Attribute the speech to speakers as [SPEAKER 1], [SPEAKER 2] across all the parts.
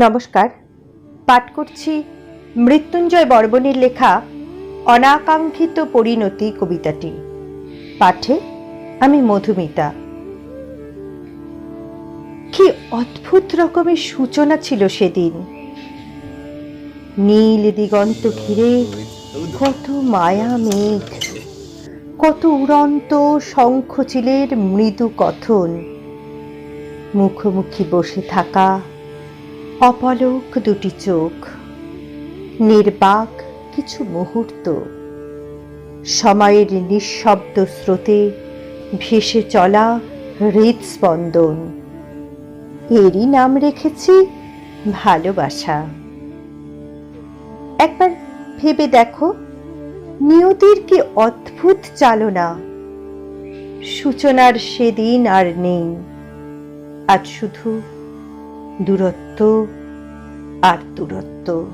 [SPEAKER 1] নমস্কার। পাঠ করছি মৃত্যুঞ্জয় বর্বণের লেখা অনাকাঙ্ক্ষিত পরিণতি কবিতাটি। পাঠে আমি মধুমিতা। কি অদ্ভুত রকমের সূচনা ছিল সেদিন। নীল দিগন্ত ঘিরে কত মায়া মেঘ, কত উড়ন্ত শঙ্খচিলের মৃদু কথন, মুখোমুখি বসে থাকা অপলক দুটি চোখ, নির্বাক কিছু মুহূর্ত। সময়ের নিঃশব্দ স্রোতে ভেসে চলা হৃদস্পন্দন। এরই নাম রেখেছি ভালোবাসা। একবার ভেবে দেখো, নিয়তির কি অদ্ভুত চালনা। সূচনার সেদিন আর নেই। আজ শুধু দূরত্ব আর দূরত্ব।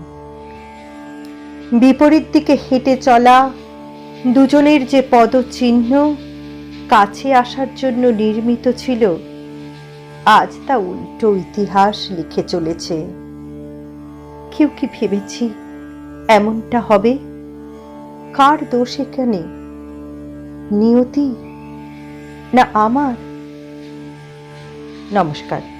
[SPEAKER 1] বিপরীত দিকে হেঁটে চলা দুজনের যে পদচিহ্ন কাছে আসার জন্য নির্মিত ছিল, আজ তা উল্টো ইতিহাস লিখে চলেছে। কেউ কি ভেবেছি এমনটা হবে? কার দোষ এখানে? নিয়তি না আমার? নমস্কার।